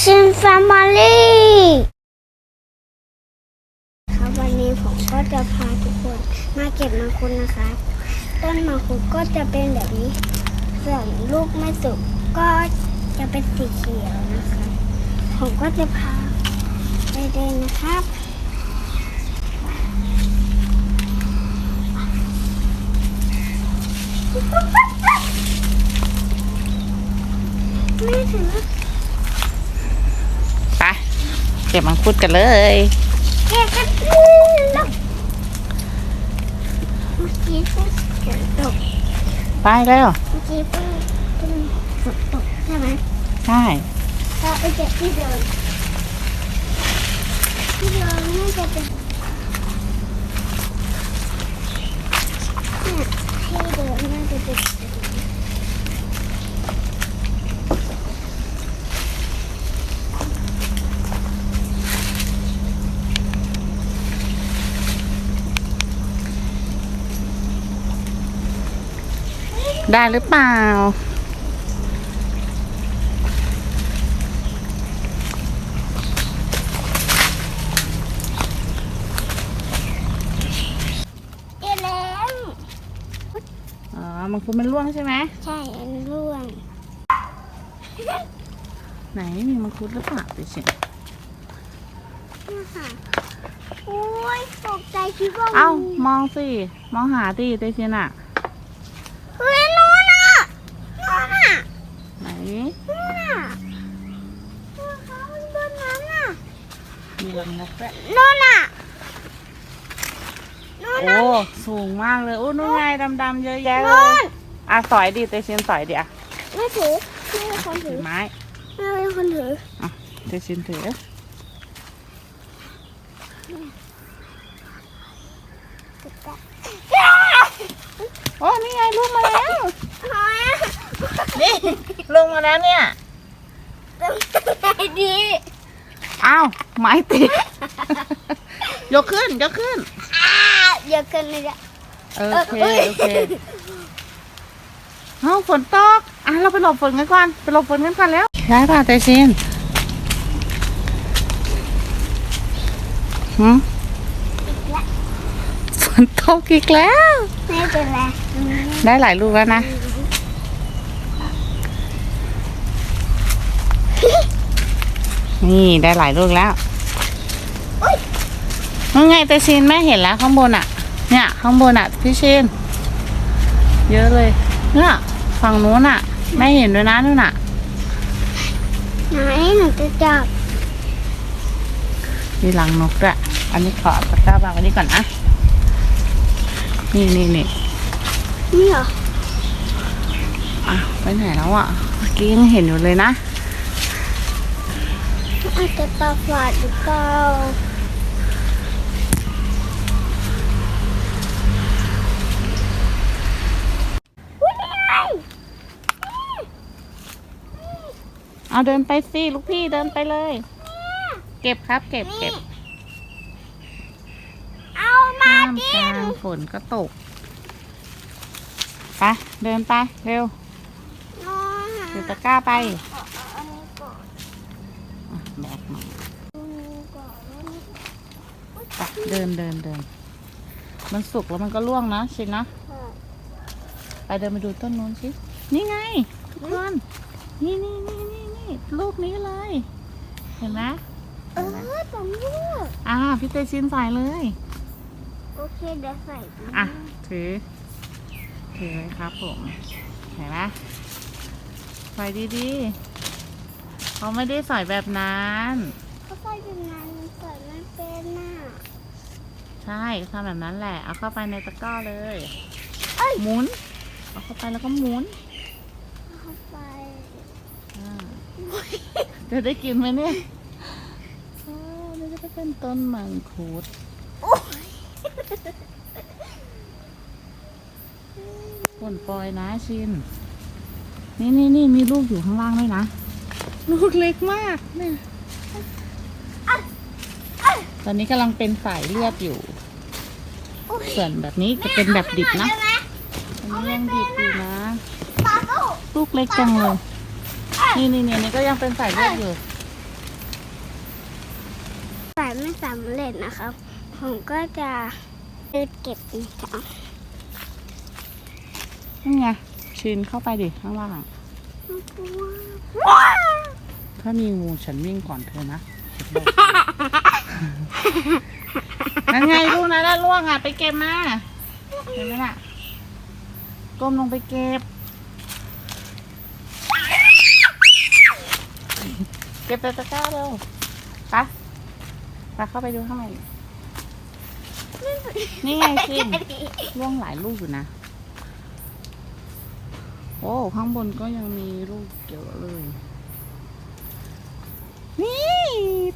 ชินแฟมิลี่ครับวันนี้ผมก็จะพาทุกคนมาเก็บมังคุดนะคะต้นมังคุดก็จะเป็นแบบนี้ ส่วนลูกไม่สุกก็จะเป็นสีเขียวนะคะ ผมก็จะพาไปเดินนะครับ ไม่ถึง ไป เก็บมังคุดกันเลยเก็บกันแล้วเมื่อกี้เพิ่งฝนตกไปแล้วเมื่อกี้เพิ่งเพิ่งฝนตกใช่ไหมใช่เราไปเก็บที่เดิมที่เดิมน่าจะเป็นเนี่ยที่เดิมน่าจะเป็น ได้หรือเปล่า เจ๊แล้ว อ๋อ มังคุดมันร่วงใช่ไหม ใช่อันร่วง ไหนมีมังคุดหรือเปล่าดิฉันเนี่ยค่ะโอ้ยตกใจคิดว่าเอ้ามีมองสิ มองหาดิเตชินอะ เฮ้ยนู่นน่ะนู่นน่ะ ไหน นู่นน่ะนู่นเขาบนนั้นน่ะ มีรั งนกด้วยนู่นน่ะนู่นโอ้สูงมากเลยโอ้นู่นไงดำๆเยอะแยะเลย อะสอยดิเตชินสอยดิอะไม่ถือไม่เป็นคนถืถืออไม้ไม่เป็นคนถืออะเตชินถือโอ้นี่ไงลูกมาแล้วหอยนี่ลงมาแล้วเนี่ยไอ้ดี อ้าวไม้ติด ยกขึ้น ยกขึ้น อ้าเยอะเกินเลยอะ โอเค เอ้ย โอเคเอ้าฝนตก อะ เราไปหลบฝนกันก่อน ไปหลบฝนกันก่อนแล้วได้ป่ะเตชินหืมฝนตกอีกแล้ว ไม่เป็นไรได้หลายลูกแล้วนะ นี่ได้หลายลูกแล้วนั่นไงแต่ชินแม่เห็นแล้วข้างบนอะ เนี่ยข้างบนอะพี่ชินเยอะเลยเนี่ยฝั่งนู้นอะแม่เห็นด้วยนะนู่นอะไหนหนูจะจับมีรังนกด้วยอันนี้ขอตะกร้าวางไว้นี่ก่อนนะนี่นี่นี่นี่เหรออะไปไหนแล้วอะเมื่อกี้ยังเห็นอยู่เลยนะ อาจจะปลาฝาดหรือเปล่าอุ้ยนี่ไงเอาเดินไปสิลูกพี่เดินไปเลย เก็บครับ เก็บเก็บเอามาท่ามกิกลานงฝนก็ตกไปเดินไปเร็วน้องหาถือตะกร้าไป เอาอันนี้ก่อน อะแบกมา อันนี้ก่อนแล้วนี่ ไปเดินเดินเดิน มันสุกแล้วมันก็ร่วงนะชินนะค่ะไปเดินไปดูต้นนู้นสิ นี่ไง ทุกคน นี่นี่นี่นี่นี่ลูกนี้เลย เห็นไหมเออตรงนี้อ่าพี่เตชินใส่เลย โอเคเดี๋ยวใส่ตรงนี้อะถือ ถือเลยครับผม เห็นไหมใส่ดีๆเขาไม่ได้ใส่แบบนั้นเขาใส่เป็นงานใส่ไม่เป็นน่ะ ใช่ทำแบบนั้นแหละ เอาเข้าไปในตะกร้าเลยเอ้ย หมุน เอาเข้าไปแล้วก็หมุนเข้าไปอ่าจะได้กินไหมเนี่ยโอ้นี่จะเป็นต้นมังคุดโอ้ยฝนปล่อยนะชิน นี่นี่นี่มีลูกอยู่ข้างล่างด้วยนะ ลูกเล็กมากเนี่ย ตอนนี้กำลังเป็นสายเลือดอยู่ ส่วนแบบนี้จะเป็นแบบดิบนะใช่ไหมอันนี้ยังดิบอยู่นะปลาโก้ลูกเล็กจังเลย นี่นี่นี่นี่ก็ยังเป็นสายเลือดอยู่ไม่สำเร็จนะครับ ผมก็จะเดินเก็บนะครับนี่ไงชินเข้าไปดิข้างล่างว้าวถ้ามีงูฉันวิ่งก่อนเธอนะ นั่นไงลูกนะแล้วล่วงอะไปเก็บมา เห็นไหมน่ะ ก้มลงไปเก็บ เก็บแต่ตะกร้าเร็วไปไปเข้าไปดูข้างในนี่ไงชินล่วงหลายลูกอยู่นะ โอ้ข้างบนก็ยังมีลูกเยอะเลย นี่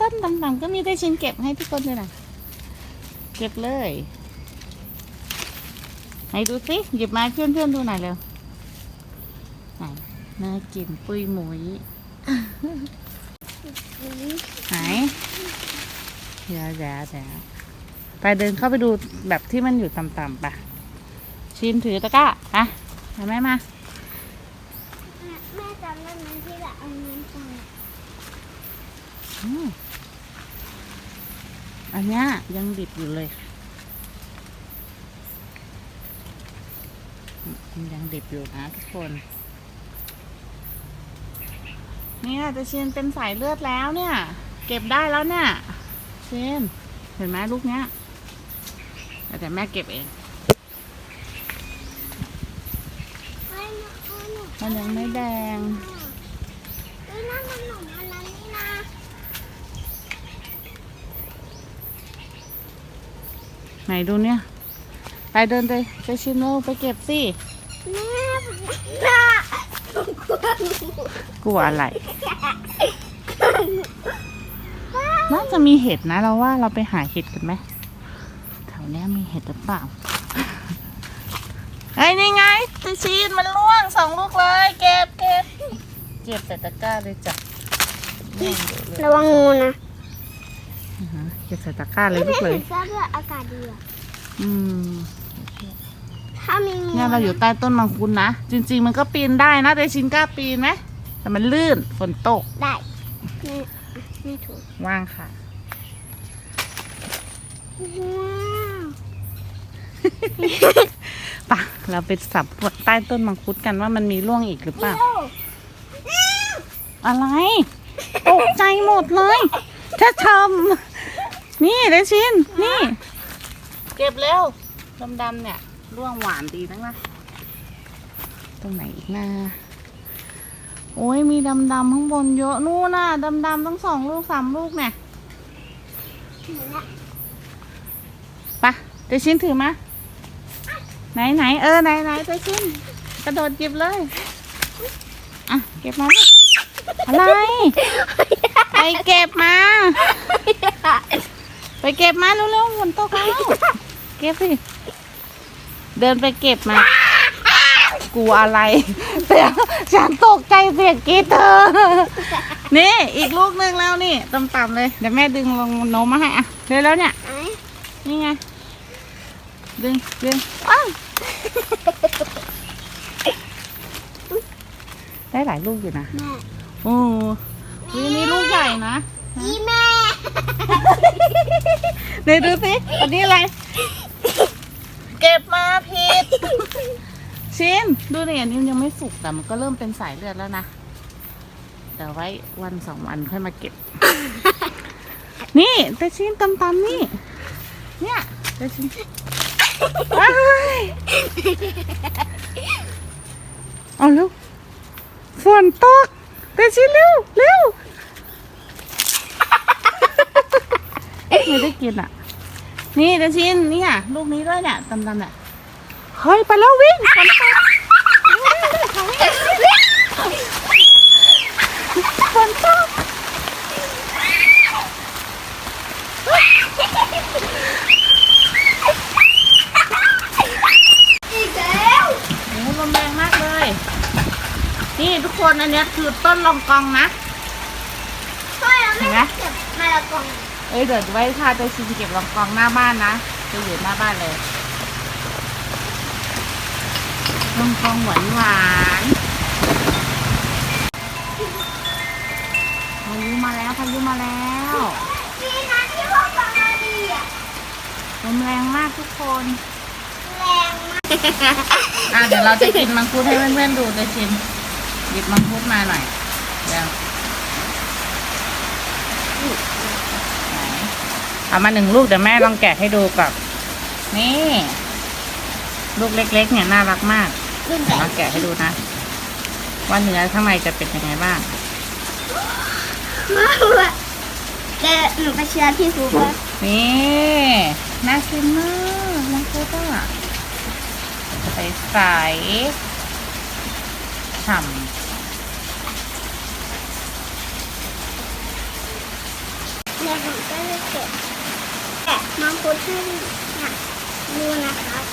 ต้นต่ำๆก็มีได้ชินเก็บให้ทุกคนเลยนะ เก็บเลย ไหนดูสิหยิบมาให้เพื่อนๆดูหน่อยเร็วไหนน่ากินปุยหมุยไหนเดี๋ยวเดี๋ยวเดี๋ยวไปเดินเข้าไปดูแบบที่มันอยู่ต่ำๆปะชินถือตะกร้าอะเอาแม่มาแม่จำได้ไหมที่เราเอาเงินไป อืมอันเนี้ยยังดิบอยู่เลยอืมมันยังดิบอยู่นะทุกคน เนี่ยจะเชนเป็นสายเลือดแล้วเนี่ย เก็บได้แล้วเนี่ยเชนเห็นไหมลูกเนี้ยแต่แม่เก็บเองไม่นะเอาหนูมันยังไม่แดงเฮ้ยนั่นมันหนมอันนั้นนี่นะ ไหนดูเนี่ย ไปเดินไปไปชินโนไปเก็บสิแม่น่ะผมกลัวหนูกลัวอะไร น่าจะมีเห็ดนะเราว่าเราไปหาเห็ดกันไหมแถวเนี้ยมีเห็ดหรือเปล่าไอ้ยนี่ไงตะชีนมันล่วงสองลูกเลยเก็บเก็บเก็บใส่ตะกร้าเลยจ้ะล่วงเยอะเลยระวังงูนะอือฮะ เก็บใส่ตะกร้าเลยลูกเลยทราบว่าอากาศดีอะอืมถ้ามีงูเนี่ยเราอยู่ใต้ต้นมังคุดนะ จริง ๆ มันก็ปีนได้นะแต่ชินกล้าปีนไหมแต่มันลื่นฝนตกได้ไม่ไม่ถูกว่างค่ะ ว้าวปะเราไปสับใต้ต้นมังคุดกันว่ามันมีร่วงอีกหรือเปล่า อะไร ตกใจหมดเลยถ้าทำ นี่เดชิน นี่ เก็บเร็วดำๆเนี่ยร่วงหวานดีนักนะตรงไหนอีกนะโอ้ยมีดำๆข้างบนเยอะนู่นน่ะดำๆตั้งสองลูกสามลูกเนี่ยเหมือนอะไปะเดชินถือมาไหนไหนเออไหนไหนเดชินกระโดดหยิบเลยอะเก็บมาลูกอะไรไปเก็บมาไป เก็บมาเร็วๆฝนตกแล้วเก็บสิเดินไปเก็บมากลัวอะไรเสียงฉันตกใจเสียงกรีดเธอ นี่ อีกลูกหนึ่งแล้วนี่ต่ำๆเลยเดี๋ยวแม่ดึงลงโน้มมาให้อะเร็วแล้วเนี่ยไอ้นี่ไงดึงดึงอ้าวได้หลายลูกอยู่นะแม่โอ้วีนี้ลูกใหญ่นะ อีแม่เดี๋ยวดูสิอันนี้อะไร เก็บมาผิด ชินดูเนี่ยอันนี้มันยังไม่สุกแต่มันก็เริ่มเป็นสายเลือดแล้วนะแต่ไว้วันสองวันค่อยมาเก็บ นี่แต่ชินตำๆนี่ เนี่ยแต่ชินว้ายเอาเร็วฝนตกแต่ชินเร็วเร็ว ไม่ได้กินอะ นี่เดยวชินนี่อะลูกนี้ด้วยเนี่ยตำๆเนี่ยเฮ้ยไปแล้ววิ่งฝนตกฝนตกอีกแล้วโอ้ลมแรงมากเลย นี่ทุกคนอันเนี้ยคือต้นลองกองนะทำไมเราเห็ไม่นไหมเก็บมะละกอ เอ้ยเดี๋ยวไว้พาเดยวชินเก็บลองกองหน้าบ้านนะจะอยู่หน้าบ้านเลยลองกองหวานหวานๆพายุมาแล้วพายุมาแล้วดีนะที่พวกลมแรงมากทุกคน แรงมากอะเดี๋ยวเราจะกินมังคุดให้เพื่อนๆดูเลยชิมหยิบมังคุดมาหน่อยเดี๋ยวไหน เอามาหนึ่งลูกเดี๋ยวแม่ลองแกะให้ดูก่อนนี่ ลูกเล็ก ๆ เนี่ยน่ารักมากรุ่นเดี๋ยวใหญ่เราแกะให้ดูนะ ว่าเนื้อข้างในจะเป็นยังไงบ้างมากเลยแต่หนูไปเชียร์พี่ฟูว่านี่น่ากินมากมังคุดอะใสใสๆฉ่ำเนี่ยผมก็จะเก็บ แกะมังคุดให้เนี่ยดูนะครับ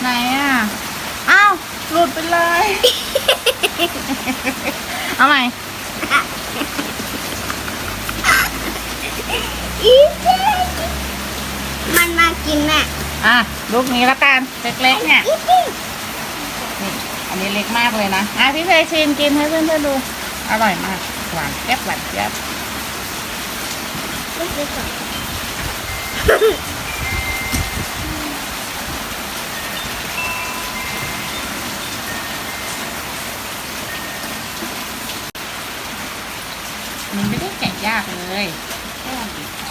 ไหนอะ อ้าว หลุดไปเลย เอาใหม่อีเจ๊มันมากินแม่อะ ลูกนี้ละกัน เล็กๆเนี่ย อีเจ๊นี่อันนี้เล็กมากเลยนะ อะพี่เพยชิมกินให้เพื่อนๆดู อร่อยมาก หวานแจ๊บหวานแจ๊บลูกเล็กก่อนมันไม่ได้แกะยากเลยแค่บีบเอา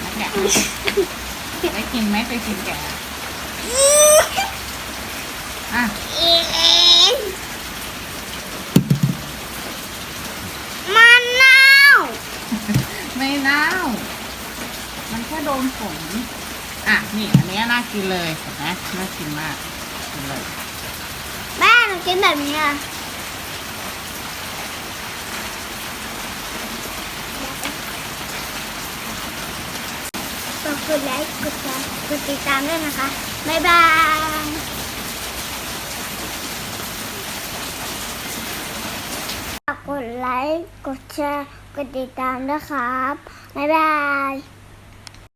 แล้วแกะได้กินไหมไปกินแกะ อะอีเลนมันเน่าไม่เน่า มันแค่โดนฝนอะ นี่ อันนี้น่ากินเลยเห็นไหมน่ากินมากกินเลยแม่หนูกินแบบนี้อะฝากกดไลค์กดแชร์กดติดตามด้วยนะคะ บ๊ายบายฝากก ดไลค์ กดแชร์ กดติดตามด้วยครับ บ๊ายบาย